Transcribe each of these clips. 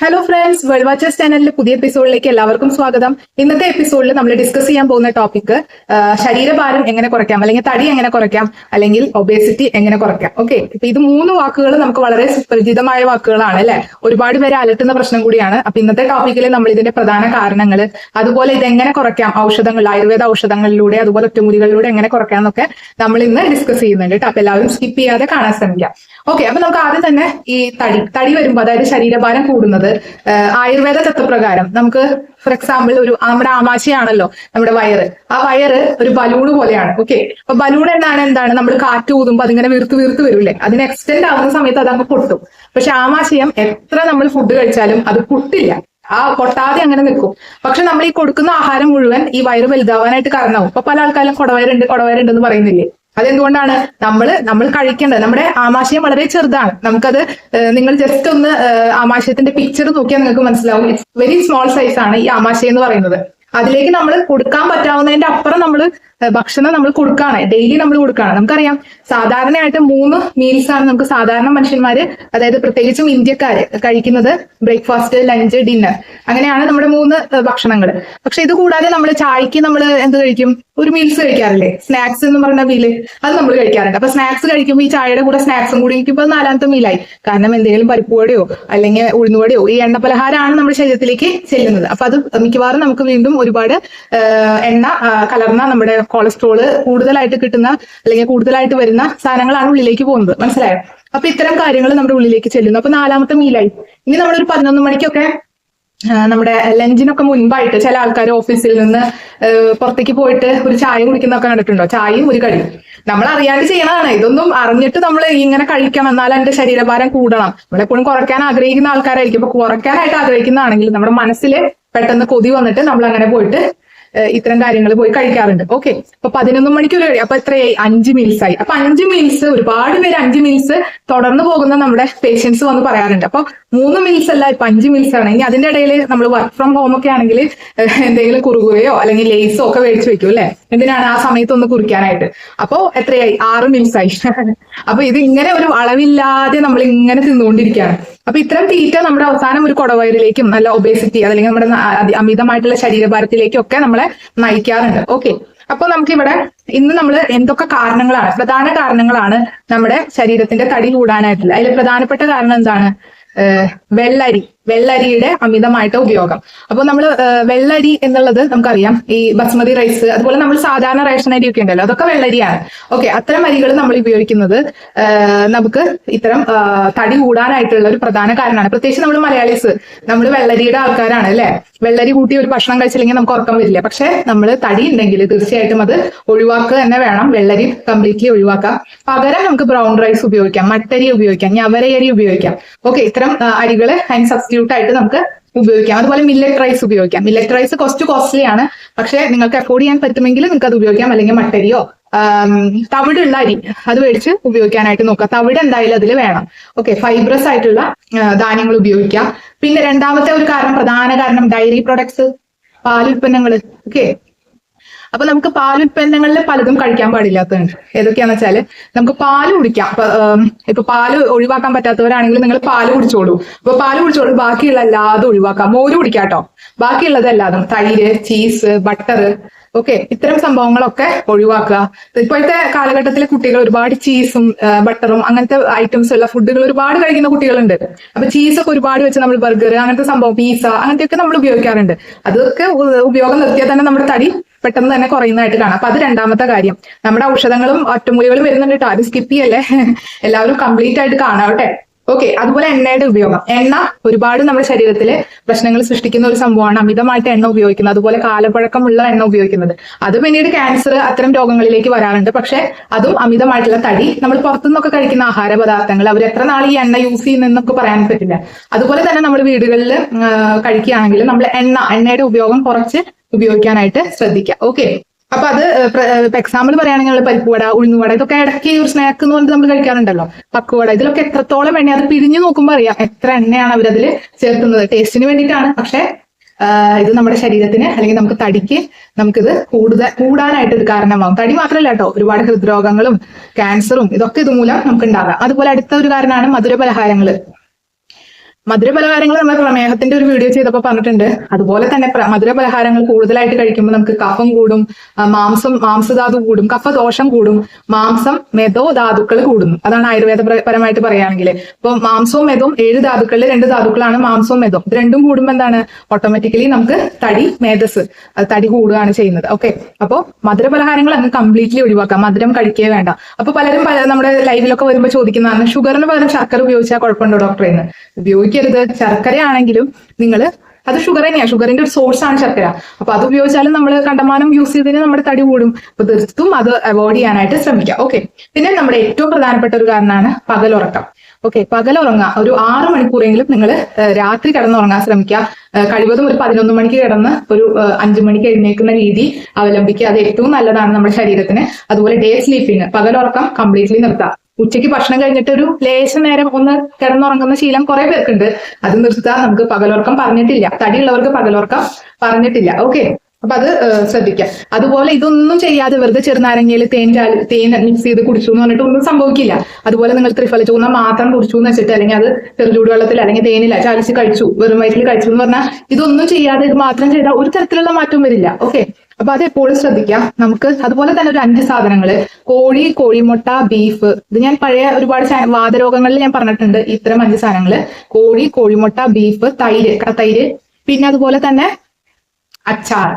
Hello friends world watchers ചാനലിലെ പുതിയ എപ്പിസോഡിലേക്ക് എല്ലാവർക്കും സ്വാഗതം. ഇന്നത്തെ എപ്പിസോഡിൽ നമ്മൾ ഡിസ്കസ് ചെയ്യാൻ പോകുന്ന ടോപ്പിക് ശരീരഭാരം എങ്ങനെ കുറയ്ക്കാം അല്ലെങ്കിൽ തടി എങ്ങനെ കുറയ്ക്കാം അല്ലെങ്കിൽ ഒബേസിറ്റി എങ്ങനെ കുറയ്ക്കാം. ഓക്കെ ഇപ്പൊ ഇത് മൂന്ന് വാക്കുകൾ നമുക്ക് വളരെ സുപരിചിതമായ വാക്കുകളാണ് അല്ലെ? ഒരുപാട് പേരെ അലട്ടുന്ന പ്രശ്നം കൂടിയാണ്. അപ്പൊ ഇന്നത്തെ ടോപ്പിക്കിൽ നമ്മൾ ഇതിന്റെ പ്രധാന കാരണങ്ങൾ അതുപോലെ ഇത് എങ്ങനെ കുറയ്ക്കാം ഔഷധങ്ങൾ ആയുർവേദ ഔഷധങ്ങളിലൂടെ അതുപോലെ ഒറ്റമൂലികളിലൂടെ എങ്ങനെ കുറയ്ക്കാം എന്നൊക്കെ നമ്മൾ ഇന്ന് ഡിസ്കസ് ചെയ്യുന്നുണ്ട് കേട്ടോ. അപ്പൊ എല്ലാവരും സ്കിപ്പ് ചെയ്യാതെ കാണാൻ ശ്രമിക്കാം. ഓക്കെ അപ്പൊ നമുക്ക് ആദ്യം തന്നെ ഈ തടി തടി വരുമ്പോൾ അതായത് ശരീരഭാരം കൂടുന്നത് ആയുർവേദ തത്വപ്രകാരം. നമുക്ക് ഫോർ എക്സാമ്പിൾ ഒരു നമ്മുടെ ആമാശയാണല്ലോ നമ്മുടെ വയറ്. ആ വയറ് ഒരു ബലൂൺ പോലെയാണ് ഓക്കെ അപ്പൊ ബലൂൺ എന്നാണ് എന്താണ്? നമ്മൾ കാറ്റ് ഊതുമ്പോൾ അതിങ്ങനെ വീർത്ത് വീർത്ത് വരില്ലേ? അതിന് എക്സ്റ്റെൻഡ് ആവുന്ന സമയത്ത് അതങ്ങ് പൊട്ടും. പക്ഷെ ആമാശയം എത്ര നമ്മൾ ഫുഡ് കഴിച്ചാലും അത് പൊട്ടില്ല. ആ പൊട്ടാതെ അങ്ങനെ നിൽക്കും. പക്ഷെ നമ്മൾ ഈ കൊടുക്കുന്ന ആഹാരം മുഴുവൻ ഈ വയറ് വലുതാവാനായിട്ട് കാരണമാവും. ഇപ്പൊ പല ആൾക്കാരും കുടവയറുണ്ട് കുടവയറുണ്ട് എന്ന് പറയുന്നില്ലേ? അതെന്തുകൊണ്ടാണ്? നമ്മൾ നമ്മൾ കഴിക്കേണ്ടത്. നമ്മുടെ ആമാശയം വളരെ ചെറുതാണ്. നമുക്കത് നിങ്ങൾ ജസ്റ്റ് ഒന്ന് ആമാശയത്തിന്റെ പിക്ചർ നോക്കിയാൽ നിങ്ങൾക്ക് മനസ്സിലാവും. ഇറ്റ്സ് വെരി സ്മോൾ സൈസ് ആണ് ഈ ആമാശയം എന്ന് പറയുന്നത്. അതിലേക്ക് നമ്മൾ കൊടുക്കാൻ പറ്റാവുന്നതിന്റെ അപ്പുറം നമ്മൾ ഭക്ഷണം നമ്മൾ കൊടുക്കുകയാണ്. ഡെയിലി നമ്മൾ കൊടുക്കുകയാണ്. നമുക്കറിയാം സാധാരണയായിട്ട് മൂന്ന് മീൽസ് ആണ് നമുക്ക് സാധാരണ മനുഷ്യന്മാര് അതായത് പ്രത്യേകിച്ചും ഇന്ത്യക്കാർ കഴിക്കുന്നത് ബ്രേക്ക്ഫാസ്റ്റ് ലഞ്ച് ഡിന്നർ അങ്ങനെയാണ് നമ്മുടെ മൂന്ന് ഭക്ഷണങ്ങൾ പക്ഷെ ഇത് കൂടാതെ നമ്മൾ ചായക്ക് നമ്മൾ എന്ത് കഴിക്കും? ഒരു മീൽസ് കഴിക്കാറില്ലേ? സ്നാക്സ് എന്ന് പറയുന്ന മീൽ അത് നമ്മൾ കഴിക്കാറുണ്ട്. അപ്പൊ സ്നാക്സ് കഴിക്കുമ്പോൾ ഈ ചായയുടെ കൂടെ സ്നാക്സും കൂടി കഴിക്കുമ്പോൾ നാലാമത്തെ മീലായി കാരണം എന്തെങ്കിലും പരിപ്പുവടയോ അല്ലെങ്കിൽ ഉഴുന്നുവടയോ ഈ എണ്ണ പലഹാരമാണ് നമ്മുടെ ശരീരത്തിലേക്ക് ചെല്ലുന്നത്. അപ്പൊ അത് മിക്കവാറും നമുക്ക് വീണ്ടും ഒരുപാട് എണ്ണ കലർന്ന നമ്മുടെ കൊളസ്ട്രോൾ കൂടുതലായിട്ട് കിട്ടുന്ന അല്ലെങ്കിൽ കൂടുതലായിട്ട് വരുന്ന സാധനങ്ങളാണ് ഉള്ളിലേക്ക് പോകുന്നത്. മനസ്സിലായോ? അപ്പൊ ഇത്തരം കാര്യങ്ങൾ നമ്മുടെ ഉള്ളിലേക്ക് ചെല്ലുന്നു. അപ്പൊ നാലാമത്തെ മീലായി ഇനി നമ്മളൊരു പതിനൊന്ന് മണിക്കൊക്കെ നമ്മുടെ ലഞ്ചിനൊക്കെ മുൻപായിട്ട് ചില ആൾക്കാർ ഓഫീസിൽ നിന്ന് പുറത്തേക്ക് പോയിട്ട് ഒരു ചായ കുടിക്കുന്നൊക്കെ കണ്ടിട്ടുണ്ടോ? ചായയും ഒരു കടി നമ്മൾ അറിയാണ്ട് ചെയ്യണതാണ്. ഇതൊന്നും അറിഞ്ഞിട്ട് നമ്മൾ ഇങ്ങനെ കഴിക്കണം എന്നാൽ എന്റെ ശരീരഭാരം കൂടണം. നമ്മളെപ്പോഴും കുറയ്ക്കാൻ ആഗ്രഹിക്കുന്ന ആൾക്കാരായിരിക്കും. അപ്പൊ കുറയ്ക്കാനായിട്ട് ആഗ്രഹിക്കുന്നതാണെങ്കിൽ നമ്മുടെ മനസ്സിൽ പെട്ടെന്ന് കൊതി വന്നിട്ട് നമ്മൾ അങ്ങനെ പോയിട്ട് ഇത്തരം കാര്യങ്ങൾ പോയി കഴിക്കാറുണ്ട്. ഓക്കെ അപ്പൊ പതിനൊന്ന് മണിക്ക് ഒരു അപ്പൊ എത്രയായി? അഞ്ച് മീൽസ് ആയി. അപ്പൊ അഞ്ച് മീൽസ് ഒരുപാട് പേര് അഞ്ച് മീൽസ് തുടർന്ന് പോകുന്ന നമ്മുടെ പേഷ്യൻസ് വന്ന് പറയാറുണ്ട്. അപ്പൊ മൂന്ന് മീൽസ് അല്ല ഇപ്പൊ അഞ്ച് മീൽസ് ആണ്. ഇനി അതിന്റെ ഇടയിൽ നമ്മൾ വർക്ക് ഫ്രം ഹോം ഒക്കെ ആണെങ്കിൽ എന്തെങ്കിലും കുറുകുകയോ അല്ലെങ്കിൽ ലേസോ ഒക്കെ മേടിച്ചു വെക്കും അല്ലെ? എന്തിനാണ് ആ സമയത്ത് ഒന്ന് കുറിക്കാനായിട്ട്? അപ്പോ എത്രയായി? ആറ് മീൽസ് ആയി. അപ്പൊ ഇത് ഇങ്ങനെ ഒരു അളവില്ലാതെ നമ്മൾ ഇങ്ങനെ തിന്നുകൊണ്ടിരിക്കുകയാണ്. അപ്പൊ ഇത്തരം തീറ്റ നമ്മുടെ അവസാനം ഒരു കുടവയറിലേക്കും നല്ല ഒബേസിറ്റി അല്ലെങ്കിൽ നമ്മുടെ അമിതമായിട്ടുള്ള ശരീരഭാരത്തിലേക്കും ഒക്കെ നമ്മളെ നയിക്കാറുണ്ട്. ഓക്കെ അപ്പൊ നമുക്കിവിടെ ഇന്ന് നമ്മൾ എന്തൊക്കെ കാരണങ്ങളാണ് പ്രധാന കാരണങ്ങളാണ് നമ്മുടെ ശരീരത്തിന്റെ തടി കൂടാനായിട്ടുള്ള അതിൽ പ്രധാനപ്പെട്ട കാരണം എന്താണ്? വെള്ളരി. വെള്ളരിയുടെ അമിതമായിട്ട് ഉപയോഗം. അപ്പോൾ നമ്മൾ വെള്ളരി എന്നുള്ളത് നമുക്കറിയാം. ഈ ബസ്മതി റൈസ് അതുപോലെ നമ്മൾ സാധാരണ റേഷൻ അരി ഒക്കെ ഉണ്ടല്ലോ അതൊക്കെ വെള്ളരിയാണ്. ഓക്കെ അത്തരം അരികൾ നമ്മൾ ഉപയോഗിക്കുന്നത് നമുക്ക് ഇത്തരം തടി കൂടാനായിട്ടുള്ള ഒരു പ്രധാന കാരണമാണ്. പ്രത്യേകിച്ച് നമ്മൾ മലയാളീസ് നമ്മൾ വെള്ളരിയുടെ ആൾക്കാരാണ് അല്ലെ? വെള്ളരി കൂട്ടി ഒരു ഭക്ഷണം കഴിച്ചില്ലെങ്കിൽ നമുക്ക് ഉറക്കം വരില്ല. പക്ഷെ നമ്മൾ തടി ഉണ്ടെങ്കിൽ തീർച്ചയായിട്ടും അത് ഒഴിവാക്കുക തന്നെ വേണം. വെള്ളരി കംപ്ലീറ്റ്ലി ഒഴിവാക്കാം. പകരം നമുക്ക് ബ്രൗൺ റൈസ് ഉപയോഗിക്കാം മട്ടരി ഉപയോഗിക്കാം ഞവരയരി ഉപയോഗിക്കാം. ഓക്കെ ഇത്തരം അരികളെ അതിന് സബ്സ്റ്റിറ്റ്യൂട്ട് ആയിട്ട് നമുക്ക് ഉപയോഗിക്കാം. അതുപോലെ മില്ലറ്റ് റൈസ് ഉപയോഗിക്കാം. മില്ലറ്റ് റൈസ് കുറച്ച് കോസ്റ്റ്ലി ആണ്. പക്ഷേ നിങ്ങൾക്ക് അഫോർഡ് ചെയ്യാൻ പറ്റുമെങ്കിൽ നിങ്ങൾക്ക് അത് ഉപയോഗിക്കാം. അല്ലെങ്കിൽ മട്ടരിയോ തവിടുള്ള അരി അത് മേടിച്ച് ഉപയോഗിക്കാനായിട്ട് നോക്കുക തവിട് എന്തായാലും അതിൽ വേണം. ഓക്കെ ഫൈബ്രസ് ആയിട്ടുള്ള ധാന്യങ്ങൾ ഉപയോഗിക്കാം. പിന്നെ രണ്ടാമത്തെ ഒരു കാരണം പ്രധാന കാരണം ഡയറി പ്രൊഡക്ട്സ് പാലുൽപ്പന്നങ്ങൾ ഓക്കെ അപ്പൊ നമുക്ക് പാലുൽപ്പന്നങ്ങളിൽ പലതും കഴിക്കാൻ പാടില്ലാത്തതുണ്ട്. ഏതൊക്കെയാന്ന് വെച്ചാൽ നമുക്ക് പാൽ കുടിക്കാം. ഇപ്പൊ, പാൽ ഒഴിവാക്കാൻ പറ്റാത്തവരാണെങ്കിൽ നിങ്ങൾ പാൽ കുടിച്ചോളൂ. അപ്പൊ പാൽ കുടിച്ചോളൂ ബാക്കിയുള്ള എല്ലാതും ഒഴിവാക്കാം. മോര് കുടിക്കാട്ടോ ബാക്കിയുള്ളത് എല്ലാതും തൈര് ചീസ് ബട്ടർ ഓക്കെ. ഇത്തരം സംഭവങ്ങളൊക്കെ ഒഴിവാക്കുക. ഇപ്പോഴത്തെ കാലഘട്ടത്തിലെ കുട്ടികൾ ഒരുപാട് ചീസും ബട്ടറും അങ്ങനത്തെ ഐറ്റംസ് ഉള്ള ഫുഡുകൾ ഒരുപാട് കഴിക്കുന്ന കുട്ടികളുണ്ട്. അപ്പൊ ചീസൊക്കെ ഒരുപാട് വെച്ച് നമ്മൾ ബർഗർ അങ്ങനത്തെ സംഭവം പീസ അങ്ങനത്തെയൊക്കെ നമ്മൾ ഉപയോഗിക്കാറുണ്ട്. അതൊക്കെ ഉപയോഗം നിർത്തിയാൽ തന്നെ നമ്മുടെ തടി പെട്ടെന്ന് തന്നെ കുറയുന്നതായിട്ട് കാണാം. അപ്പൊ അത് രണ്ടാമത്തെ കാര്യം. നമ്മുടെ ഔഷധങ്ങളും ഒറ്റമൂലികളും വരുന്നുണ്ട് കേട്ടോ. അത് സ്കിപ്പ് ചെയ്യല്ലേ? എല്ലാവരും കംപ്ലീറ്റ് ആയിട്ട് കാണാവട്ടെ ഓക്കെ അതുപോലെ എണ്ണയുടെ ഉപയോഗം. എണ്ണ ഒരുപാട് നമ്മുടെ ശരീരത്തിൽ പ്രശ്നങ്ങൾ സൃഷ്ടിക്കുന്ന ഒരു സംഭവമാണ്. അമിതമായിട്ട് എണ്ണ ഉപയോഗിക്കുന്നത്. അതുപോലെ കാലപ്പഴക്കമുള്ള എണ്ണ ഉപയോഗിക്കുന്നത്. അത് പിന്നീട് ക്യാൻസർ അത്തരം രോഗങ്ങളിലേക്ക് വരാറുണ്ട്. പക്ഷെ അതും അമിതമായിട്ടുള്ള തടി നമ്മൾ പുറത്തുനിന്നൊക്കെ കഴിക്കുന്ന ആഹാര പദാർത്ഥങ്ങൾ അവർ എത്ര നാൾ ഈ എണ്ണ യൂസ് ചെയ്യുന്നതെന്നൊക്കെ പറയാൻ പറ്റില്ല. അതുപോലെ തന്നെ നമ്മൾ വീടുകളിൽ കഴിക്കുകയാണെങ്കിൽ നമ്മൾ എണ്ണ എണ്ണയുടെ ഉപയോഗം കുറച്ച് ഉപയോഗിക്കാനായിട്ട് ശ്രദ്ധിക്കുക. ഓക്കെ അപ്പൊ അത് എക്സാമ്പിൾ പറയുകയാണെങ്കിൽ പരിപ്പുവട ഉഴുന്നുവട ഇതൊക്കെ ഇടയ്ക്ക് ഒരു സ്നാക്ക് എന്ന് പറഞ്ഞിട്ട് നമ്മൾ കഴിക്കാറുണ്ടല്ലോ. പക്കുവട ഇതിലൊക്കെ എത്രത്തോളം എണ്ണ അത് പിഴിഞ്ഞു നോക്കുമ്പോൾ അറിയാം എത്ര എണ്ണയാണ് അവരതിൽ ചേർക്കുന്നത്. ടേസ്റ്റിന് വേണ്ടിയിട്ടാണ്. പക്ഷെ ഇത് നമ്മുടെ ശരീരത്തിന് അല്ലെങ്കിൽ നമുക്ക് തടിക്ക് നമുക്കിത് കൂടുതൽ കൂടാനായിട്ട് ഒരു കാരണമാകും തടി മാത്രമല്ല കേട്ടോ ഒരുപാട് ഹൃദ്രോഗങ്ങളും ക്യാൻസറും ഇതൊക്കെ ഇതുമൂലം നമുക്ക് ഉണ്ടാകാം അതുപോലെ അടുത്ത ഒരു കാരണമാണ് മധുര പലഹാരങ്ങൾ മധുരപലഹാരങ്ങൾ നമ്മൾ പ്രമേഹത്തിന്റെ ഒരു വീഡിയോ ചെയ്തപ്പോൾ പറഞ്ഞിട്ടുണ്ട്. അതുപോലെ തന്നെ മധുര മധുരപലഹാരങ്ങൾ കൂടുതലായിട്ട് കഴിക്കുമ്പോൾ നമുക്ക് കഫം കൂടും മാംസം മാംസധാതു കൂടും കഫദോഷം കൂടും മാംസം മെതോ ധാതുക്കൾ കൂടുന്നു. അതാണ് ആയുർവേദ പ്ര- പരമായിട്ട് പറയുകയാണെങ്കിൽ ഇപ്പൊ മാംസവും മെതവും ഏഴ് ധാതുക്കളിൽ രണ്ട് ധാതുക്കളാണ് മാംസവും മെതവും. ഇത് രണ്ടും കൂടുമ്പോൾ എന്താണ്? ഓട്ടോമാറ്റിക്കലി നമുക്ക് തടി മേധസ് തടി കൂടുകയാണ് ചെയ്യുന്നത്. ഓക്കെ അപ്പോൾ മധുരപലഹാരങ്ങൾ അങ്ങ് കംപ്ലീറ്റ്ലി ഒഴിവാക്കാം. മധുരം കഴിക്കേ വേണ്ട. അപ്പൊ പലരും പല നമ്മുടെ ലൈവിലൊക്കെ വരുമ്പോൾ ചോദിക്കുന്നതാണ് ഷുഗറിന് പകരം ശർക്കര ഉപയോഗിച്ചാൽ കുഴപ്പമുണ്ടോ ഡോക്ടറെ എന്ന് ഉപയോഗിക്കരുത്. ശർക്കരയാണെങ്കിലും നിങ്ങൾ അത് ഷുഗർ തന്നെയാണ് ഷുഗറിന്റെ ഒരു സോഴ്സ് ആണ് ശർക്കര. അപ്പൊ അത് ഉപയോഗിച്ചാലും നമ്മൾ കണ്ടമാനം യൂസ് ചെയ്തതിന് നമ്മുടെ തടി കൂടും. അപ്പൊ തീർത്തും അത് അവോയ്ഡ് ചെയ്യാനായിട്ട് ശ്രമിക്കാം. ഓക്കെ പിന്നെ നമ്മുടെ ഏറ്റവും പ്രധാനപ്പെട്ട ഒരു കാരണമാണ് പകലുറക്കം. ഓക്കെ പകലുറങ്ങുക ഒരു ആറ് മണിക്കൂറെങ്കിലും നിങ്ങൾ രാത്രി കിടന്നുറങ്ങാൻ ശ്രമിക്കുക. കഴിവതും ഒരു പതിനൊന്ന് മണിക്ക് കിടന്ന് ഒരു അഞ്ചു മണിക്ക് എഴുന്നേൽക്കുന്ന രീതി അവലംബിക്കുക. അത് ഏറ്റവും നല്ലതാണ് നമ്മുടെ ശരീരത്തിന്. അതുപോലെ ഡേ സ്ലീപ്പിംഗ് പകലുറക്കം കംപ്ലീറ്റ്ലി നിർത്തുക ഉച്ചയ്ക്ക് ഭക്ഷണം കഴിഞ്ഞിട്ട് ഒരു ലേശ നേരം ഒന്ന് കിടന്നുറങ്ങുന്ന ശീലം കുറെ പേർക്കുണ്ട്. അത് നിർത്താൻ നമുക്ക് പകലുറക്കം പറഞ്ഞിട്ടില്ല. തടിയുള്ളവർക്ക് പകലുറക്കം പറഞ്ഞിട്ടില്ല. ഓക്കെ അപ്പൊ അത് ശ്രദ്ധിക്കാം. അതുപോലെ ഇതൊന്നും ചെയ്യാതെ വെറുതെ ചെറുനാരങ്ങയിൽ തേൻ ചാൽ തേൻ മിക്സ് ചെയ്ത് കുടിച്ചു എന്ന് പറഞ്ഞിട്ട് ഒന്നും സംഭവിക്കില്ല. അതുപോലെ നിങ്ങൾ ത്രിഫല ചൂന്ന മാത്രം കുടിച്ചു എന്ന് വെച്ചിട്ട് അല്ലെങ്കിൽ അത് ചെറുചൂട് വെള്ളത്തിൽ അല്ലെങ്കിൽ തേനില ചാലിച്ച് കഴിച്ചു വെറും വയറ്റിൽ കഴിച്ചു എന്ന് പറഞ്ഞാൽ ഇതൊന്നും ചെയ്യാതെ ഇത് മാത്രം ചെയ്താൽ ഒരു തരത്തിലുള്ള മാറ്റവും വരില്ല. ഓക്കെ അപ്പൊ അത് എപ്പോഴും നമുക്ക് അതുപോലെ തന്നെ ഒരു അഞ്ച് സാധനങ്ങൾ. കോഴി കോഴിമുട്ട ബീഫ് ഇത് ഞാൻ പഴയ ഒരുപാട് വാദരോഗങ്ങളിൽ ഞാൻ പറഞ്ഞിട്ടുണ്ട് ഇത്തരം അഞ്ച് സാധനങ്ങൾ. കോഴി കോഴിമുട്ട ബീഫ് തൈര് കടത്തൈര് പിന്നെ അതുപോലെ തന്നെ അച്ചാർ.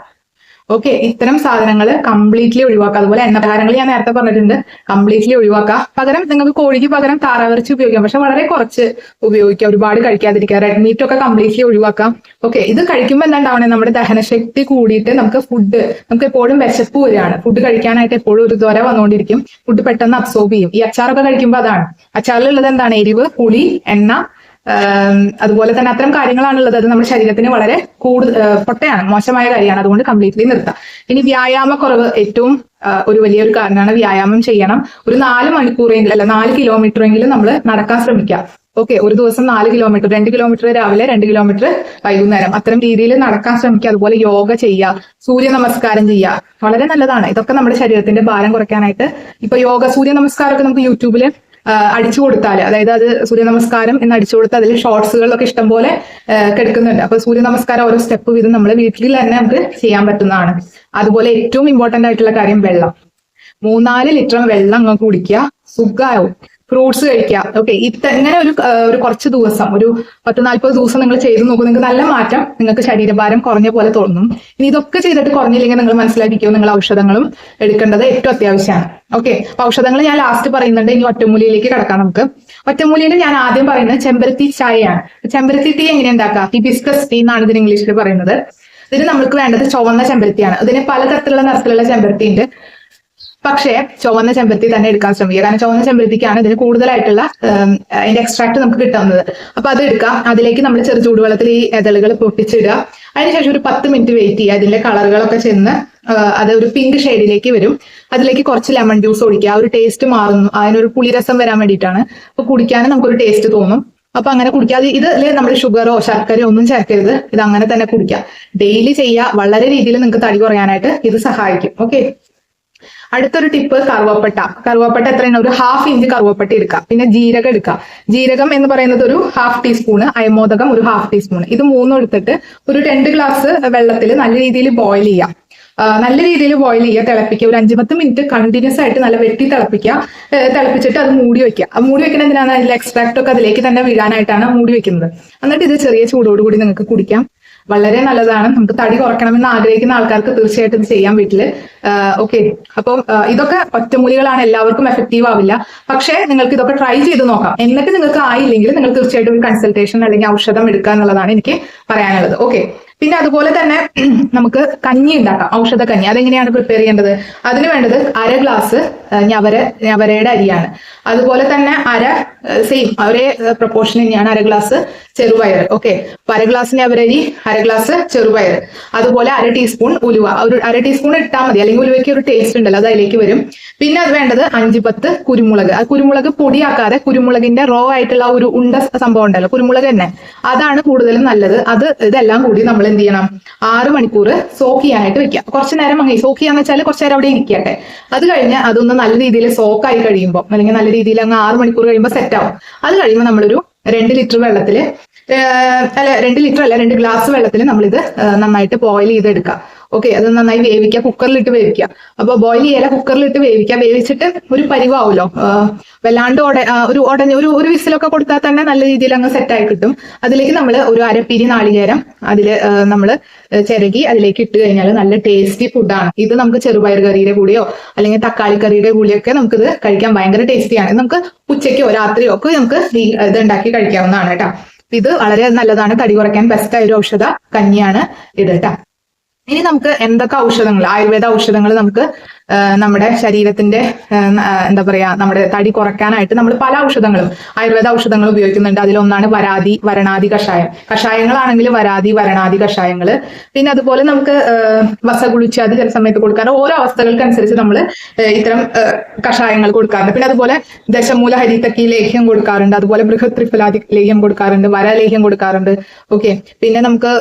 ഓക്കെ ഇത്തരം സാധനങ്ങൾ കംപ്ലീറ്റ്ലി ഒഴിവാക്കുക. അതുപോലെ എണ്ണപലഹാരങ്ങൾ ഞാൻ നേരത്തെ പറഞ്ഞിട്ടുണ്ട്. കംപ്ലീറ്റ്ലി ഒഴിവാക്കുക. പകരം നിങ്ങൾക്ക് കോഴിക്ക് പകരം താറാവിറച്ചി ഉപയോഗിക്കാം. പക്ഷെ വളരെ കുറച്ച് ഉപയോഗിക്കുക ഒരുപാട് കഴിക്കാതിരിക്കുക. റെഡ് മീറ്റ് ഒക്കെ കംപ്ലീറ്റ്ലി ഒഴിവാക്കാം. ഓക്കെ ഇത് കഴിക്കുമ്പോൾ എന്താ ഉണ്ടാവണേ നമ്മുടെ ദഹനശക്തി കൂടിയിട്ട് നമുക്ക് ഫുഡ് നമുക്ക് എപ്പോഴും വിശപ്പ് വരികയാണ്. ഫുഡ് കഴിക്കാനായിട്ട് എപ്പോഴും ഒരു ദ്വര വന്നുകൊണ്ടിരിക്കും. ഫുഡ് പെട്ടെന്ന് അബ്സോർബ് ചെയ്യും. ഈ അച്ചാറൊക്കെ കഴിക്കുമ്പോൾ അതാണ്. അച്ചാറിലുള്ളത് എന്താണ്? എരിവ് പുളി എണ്ണ അതുപോലെ തന്നെ അത്തരം കാര്യങ്ങളാണുള്ളത്. അത് നമ്മുടെ ശരീരത്തിന് വളരെ കൂടുതൽ പൊട്ടയാണ് മോശമായ കാര്യമാണ്. അതുകൊണ്ട് കംപ്ലീറ്റ്ലി നിർത്താം. ഇനി വ്യായാമക്കുറവ് ഏറ്റവും ഒരു വലിയൊരു കാരണമാണ് വ്യായാമം ചെയ്യണം. ഒരു നാല് മണിക്കൂറെങ്കിലും അല്ല നാല് കിലോമീറ്റർ എങ്കിലും നമ്മൾ നടക്കാൻ ശ്രമിക്കാം ഓക്കെ ഒരു ദിവസം നാല് കിലോമീറ്റർ രണ്ട് കിലോമീറ്റർ രാവിലെ രണ്ട് കിലോമീറ്റർ വൈകുന്നേരം. അത്തരം രീതിയിൽ നടക്കാൻ ശ്രമിക്കുക. അതുപോലെ യോഗ ചെയ്യുക സൂര്യ നമസ്കാരം ചെയ്യുക. വളരെ നല്ലതാണ്. ഇതൊക്കെ നമ്മുടെ ശരീരത്തിന്റെ ഭാരം കുറയ്ക്കാനായിട്ട്. ഇപ്പൊ യോഗ സൂര്യ നമസ്കാരമൊക്കെ നമുക്ക് യൂട്യൂബിൽ അടിച്ചു കൊടുത്താൽ അതായത് അത് സൂര്യ നമസ്കാരം എന്ന് അടിച്ചു കൊടുത്താൽ അതിൽ ഷോർട്സുകളിലൊക്കെ ഇഷ്ടംപോലെ കിടക്കുന്നുണ്ട്. അപ്പൊ സൂര്യ നമസ്കാരം ഓരോ സ്റ്റെപ്പ് വീതം നമ്മൾ വീട്ടിൽ തന്നെ നമുക്ക് ചെയ്യാൻ പറ്റുന്നതാണ്. അതുപോലെ ഏറ്റവും ഇമ്പോർട്ടന്റ് ആയിട്ടുള്ള കാര്യം വെള്ളം. മൂന്നാൽ ലിറ്റർ വെള്ളം അങ്ങ് കുടിക്കുക. സുഖമാവും. ഫ്രൂട്ട്സ് കഴിക്കുക. ഓക്കെ ഇങ്ങനെ ഒരു ഒരു കുറച്ച് ദിവസം ഒരു പത്ത് നാൽപ്പത് ദിവസം നിങ്ങൾ ചെയ്ത് നോക്കും നിങ്ങൾക്ക് നല്ല മാറ്റം നിങ്ങൾക്ക് ശരീരഭാരം കുറഞ്ഞ പോലെ തോന്നും. ഇനി ഇതൊക്കെ ചെയ്തിട്ട് കുറഞ്ഞില്ലെങ്കിൽ നിങ്ങൾ മനസ്സിലാക്കിക്കോ നിങ്ങൾ ഔഷധങ്ങളും എടുക്കേണ്ടത് ഏറ്റവും അത്യാവശ്യമാണ്. ഓക്കെ അപ്പൊ ഔഷധങ്ങൾ ഞാൻ ലാസ്റ്റ് പറയുന്നുണ്ട് ഇനി ഒറ്റമൂലിയിലേക്ക് കിടക്കാം നമുക്ക്. ഒറ്റമൂലിയിൽ ഞാൻ ആദ്യം പറയുന്നത് ചെമ്പരത്തി ചായയാണ്. ചെമ്പരത്തി ടീ എങ്ങനെ ഉണ്ടാക്കാം? ബിസ്കസ് ടീ എന്നാണ് ഇതിന് ഇംഗ്ലീഷിൽ പറയുന്നത്. ഇതിന് നമുക്ക് വേണ്ടത് ചുവന്ന ചെമ്പരത്തിയാണ്. ഇതിന് പലതരത്തിലുള്ള നിറത്തിലുള്ള ചെമ്പരത്തി ഉണ്ട്. പക്ഷേ ചുവന്ന ചെമ്പരത്തി തന്നെ എടുക്കാൻ ശ്രമിക്കുക. കാരണം ചുവന്ന ചെമ്പരത്തിക്കാണ് ഇതിന് കൂടുതലായിട്ടുള്ള അതിന്റെ എക്സ്ട്രാക്ട് നമുക്ക് കിട്ടുന്നത്. അപ്പൊ അത് എടുക്കാം. അതിലേക്ക് നമ്മൾ ചെറു ചൂടുവെള്ളത്തിൽ ഈ ഇതളുകൾ പൊട്ടിച്ചിടുക. അതിനുശേഷം ഒരു പത്ത് മിനിറ്റ് വെയിറ്റ് ചെയ്യുക. അതിന്റെ കളറുകളൊക്കെ ചെന്ന് അത് ഒരു പിങ്ക് ഷെയ്ഡിലേക്ക് വരും. അതിലേക്ക് കുറച്ച് ലെമൺ ജ്യൂസ് ഒഴിക്കുക. ഒരു ടേസ്റ്റ് മാറുന്നു. അതിനൊരു പുളിരസം വരാൻ വേണ്ടിയിട്ടാണ്. അപ്പൊ കുടിക്കാനും നമുക്കൊരു ടേസ്റ്റ് തോന്നും. അപ്പൊ അങ്ങനെ കുടിക്കാതെ ഇതിൽ നമ്മൾ ഷുഗറോ ശർക്കരയോ ഒന്നും ചേർക്കരുത്. ഇത് അങ്ങനെ തന്നെ കുടിക്കുക. ഡെയിലി ചെയ്യുക. വളരെ രീതിയിൽ നിങ്ങൾക്ക് തടി കുറയാനായിട്ട് ഇത് സഹായിക്കും. ഓക്കെ അടുത്തൊരു ടിപ്പ് കറുവപ്പട്ട. കറുവപ്പട്ട എത്രയാണ്? ഒരു ഹാഫ് ഇഞ്ച് കറുവപ്പട്ട എടുക്കുക. പിന്നെ ജീരകം എടുക്കുക. ജീരകം എന്ന് പറയുന്നത് ഒരു ഹാഫ് ടീസ്പൂണ് അയമോദകം ഒരു ഹാഫ് ടീസ്പൂൺ ഇത് മൂന്നും എടുത്തിട്ട് ഒരു രണ്ട് ഗ്ലാസ് വെള്ളത്തിൽ നല്ല രീതിയിൽ ബോയിൽ ചെയ്യാം നല്ല രീതിയിൽ ബോയിൽ ചെയ്യുക തിളപ്പിക്കുക. ഒരു അഞ്ച് പത്ത് മിനിറ്റ് കണ്ടിന്യൂസ് ആയിട്ട് നല്ല വെട്ടി തിളപ്പിക്കുക. തിളപ്പിച്ചിട്ട് അത് മൂടി വെക്കുക. ആ മൂടി വെക്കുന്ന എന്തിനാണ്? അതിൽ എക്സ്ട്രാക്ട് ഒക്കെ അതിലേക്ക് തന്നെ വീഴാനായിട്ടാണ് മൂടി വെക്കുന്നത്. എന്നിട്ട് ഇത് ചെറിയ ചൂടോടുകൂടി നിങ്ങൾക്ക് കുടിക്കാം. വളരെ നല്ലതാണ്. നമുക്ക് തടി കുറയ്ക്കണമെന്ന് ആഗ്രഹിക്കുന്ന ആൾക്കാർക്ക് തീർച്ചയായിട്ടും ചെയ്യാം വീട്ടിൽ. ഓക്കെ. അപ്പം ഇതൊക്കെ ഒറ്റമൂലികളാണ്. എല്ലാവർക്കും എഫക്റ്റീവ് ആവില്ല. പക്ഷേ നിങ്ങൾക്ക് ഇതൊക്കെ ട്രൈ ചെയ്ത് നോക്കാം. എന്നിട്ട് നിങ്ങൾക്ക് ആയില്ലെങ്കിൽ നിങ്ങൾ തീർച്ചയായിട്ടും ഒരു കൺസൾട്ടേഷൻ അല്ലെങ്കിൽ ഔഷധം എടുക്കുക എന്നുള്ളതാണ് എനിക്ക് പറയാനുള്ളത്. ഓക്കെ. പിന്നെ അതുപോലെ തന്നെ നമുക്ക് കഞ്ഞി ഉണ്ടാക്കാം ഔഷധ കഞ്ഞി. അതെങ്ങനെയാണ് പ്രിപ്പയർ ചെയ്യേണ്ടത്? അതിന് വേണ്ടത് അര ഗ്ലാസ് ഞവര ഞവരയുടെ അരിയാണ്. അതുപോലെ തന്നെ അര സെയിം ഒരേ പ്രപ്പോർഷൻ തന്നെയാണ് അര ഗ്ലാസ് ചെറുപയർ ഓക്കെ അര ഗ്ലാസ് ഞവരരി അര ഗ്ലാസ് ചെറുപയർ അതുപോലെ അര ടീസ്പൂൺ ഉലുവ. ഒരു അര ടീസ്പൂൺ ഇട്ടാൽ മതി. അല്ലെങ്കിൽ ഉലുവയ്ക്ക് ഒരു ടേസ്റ്റ് ഉണ്ടല്ലോ അത് അതിലേക്ക് വരും. പിന്നെ അത് വേണ്ടത് അഞ്ച് പത്ത് കുരുമുളക്. ആ കുരുമുളക് പൊടിയാക്കാതെ കുരുമുളകിന്റെ റോ ആയിട്ടുള്ള ഒരു ഉണ്ട സംഭവം ഉണ്ടല്ലോ കുരുമുളക് തന്നെ. അതാണ് കൂടുതലും നല്ലത്. അത് ഇതെല്ലാം കൂടി നമ്മൾ എന്ത് ചെയ്യണം ആറ് മണിക്കൂർ സോക്ക് ചെയ്യാനായിട്ട് വെക്കുക കുറച്ച് നേരം അങ്ങനെ സോക്ക് ചെയ്യാന്ന് വെച്ചാൽ കുറച്ച് നേരം അവിടെ ഇരിക്കട്ടെ. അത് കഴിഞ്ഞ് അതൊന്ന് നല്ല രീതിയിൽ സോക്ക് ആയി കഴിയുമ്പോൾ അല്ലെങ്കിൽ നല്ല രീതിയിൽ അങ്ങ് ആറ് മണിക്കൂർ കഴിയുമ്പോൾ സെറ്റ് ആവും. അത് കഴിയുമ്പോൾ നമ്മളൊരു രണ്ട് ലിറ്റർ വെള്ളത്തിൽ അല്ല രണ്ട് ലിറ്റർ അല്ല രണ്ട് ഗ്ലാസ് വെള്ളത്തിൽ നമ്മളിത് നന്നായിട്ട് ബോയിൽ ചെയ്തെടുക്കുക ഓക്കെ അത് നന്നായി വേവിക്കുക. കുക്കറിലിട്ട് വേവിക്കുക. അപ്പൊ ബോയിൽ ചെയ്യല കുക്കറിലിട്ട് വേവിക്കുക. വേവിച്ചിട്ട് ഒരു പരിവാവുമല്ലോ വല്ലാണ്ട് ഉട ഒരു ഉടഞ്ഞ ഒരു ഒരു വിസിലൊക്കെ കൊടുത്താൽ തന്നെ നല്ല രീതിയിൽ അങ്ങ് സെറ്റായി കിട്ടും. അതിലേക്ക് നമ്മൾ ഒരു അരപ്പിരി നാളികേരം അതിൽ നമ്മൾ ചിരകി അതിലേക്ക് ഇട്ട് കഴിഞ്ഞാൽ നല്ല ടേസ്റ്റി ഫുഡാണ് ഇത് നമുക്ക് ചെറുപയർ കറിയുടെ കൂടിയോ അല്ലെങ്കിൽ തക്കാളി കറിയുടെ കൂടെയൊക്കെ നമുക്കിത് കഴിക്കാൻ ഭയങ്കര ടേസ്റ്റിയാണ് നമുക്ക് ഉച്ചയ്ക്കോ രാത്രിയോ ഒക്കെ നമുക്ക് ഇത് ഉണ്ടാക്കി കഴിക്കാവുന്നതാണ് കേട്ടോ. ഇത് വളരെ നല്ലതാണ്. തടി കുറയ്ക്കാൻ ബെസ്റ്റ് ആയ ഒരു ഔഷധ കഞ്ഞിയാണ് ഇത് കേട്ടോ. ഇനി നമുക്ക് എന്തൊക്കെ ഔഷധങ്ങൾ? ആയുർവേദ ഔഷധങ്ങൾ നമുക്ക് നമ്മുടെ ശരീരത്തിന്റെ എന്താ പറയാ നമ്മുടെ തടി കുറയ്ക്കാനായിട്ട് നമ്മൾ പല ഔഷധങ്ങളും ആയുർവേദ ഔഷധങ്ങൾ ഉപയോഗിക്കുന്നുണ്ട്. അതിലൊന്നാണ് വരാതി വരണാതി കഷായം. കഷായങ്ങളാണെങ്കിൽ വരാതി വരണാതി കഷായങ്ങൾ. പിന്നെ അതുപോലെ നമുക്ക് വസ കുളിച്ച് അത് ചില സമയത്ത് കൊടുക്കാറ് ഓരോ അവസ്ഥകൾക്കനുസരിച്ച് നമ്മൾ ഇത്തരം കഷായങ്ങൾ കൊടുക്കാറുണ്ട്. പിന്നെ അതുപോലെ ദശമൂല ഹരിത്തക്കി ലേഹ്യം കൊടുക്കാറുണ്ട്. അതുപോലെ ബൃഹത് ലേഹ്യം കൊടുക്കാറുണ്ട്. വരലേഹ്യം കൊടുക്കാറുണ്ട്. ഓക്കെ. പിന്നെ നമുക്ക്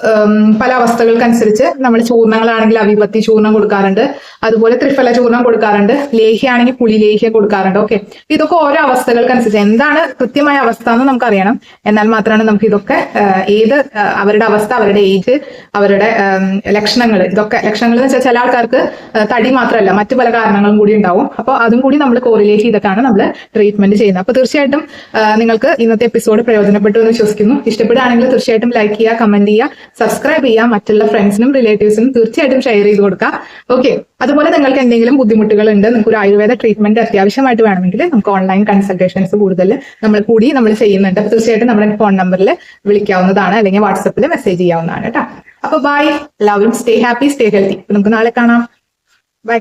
പല അവസ്ഥകൾക്കനുസരിച്ച് നമ്മൾ ചൂർണങ്ങളാണെങ്കിൽ അവിപത്തി ചൂർണം കൊടുക്കാറുണ്ട്. അതുപോലെ ത്രിഫല ചൂർണം കൊടുക്കാറുണ്ട്. ലേഹ്യാണെങ്കിൽ പുളി ലേഹ്യ കൊടുക്കാറുണ്ട്. ഓക്കെ. ഇതൊക്കെ ഓരോ അവസ്ഥകൾക്കനുസരിച്ച് എന്താണ് കൃത്യമായ അവസ്ഥ എന്ന് നമുക്കറിയണം. എന്നാൽ മാത്രമാണ് നമുക്ക് ഇതൊക്കെ ഏത് അവരുടെ അവസ്ഥ അവരുടെ ഏജ് അവരുടെ ലക്ഷണങ്ങൾ ഇതൊക്കെ ലക്ഷണങ്ങൾ എന്ന് വെച്ചാൽ ചില ആൾക്കാർക്ക് തടി മാത്രമല്ല മറ്റു പല കാരണങ്ങളും കൂടി ഉണ്ടാവും. അപ്പോൾ അതും കൂടി നമ്മൾ കോറിലേറ്റ് ചെയ്തിട്ടാണ് നമ്മൾ ട്രീറ്റ്മെന്റ് ചെയ്യുന്നത്. അപ്പോൾ തീർച്ചയായിട്ടും നിങ്ങൾക്ക് ഇന്നത്തെ എപ്പിസോഡ് പ്രയോജനപ്പെട്ടു എന്ന് വിശ്വസിക്കുന്നു. ഇഷ്ടപ്പെടുകയാണെങ്കിൽ തീർച്ചയായിട്ടും ലൈക്ക് ചെയ്യുക കമന്റ് ചെയ്യുക സബ്സ്ക്രൈബ് ചെയ്യുക മറ്റുള്ള ഫ്രണ്ട്സിനും റിലേറ്റീവ്സിനും തീർച്ചയായിട്ടും ഷെയർ ചെയ്ത് കൊടുക്കുക. ഓക്കെ. അതുപോലെ നിങ്ങൾക്ക് എന്തെങ്കിലും ബുദ്ധിമുട്ടുകൾ ഉണ്ട് നിങ്ങൾക്ക് ഒരു ആയുർവേദ ട്രീറ്റ്മെന്റ് അത്യാവശ്യമായിട്ട് വേണമെങ്കിൽ നമുക്ക് ഓൺലൈൻ കൺസൾട്ടേഷൻസ് കൂടുതൽ നമ്മൾ കൂടി നമ്മൾ ചെയ്യുന്നുണ്ട്. അപ്പൊ തീർച്ചയായിട്ടും നമ്മുടെ ഫോൺ നമ്പറിൽ വിളിക്കാവുന്നതാണ് അല്ലെങ്കിൽ വാട്സപ്പിൽ മെസ്സേജ് ചെയ്യാവുന്നതാണ് കേട്ടോ അപ്പൊ ബൈ എല്ലാവരും സ്റ്റേ ഹാപ്പി സ്റ്റേ ഹെൽത്തി നമുക്ക് നാളെ കാണാം. ബൈ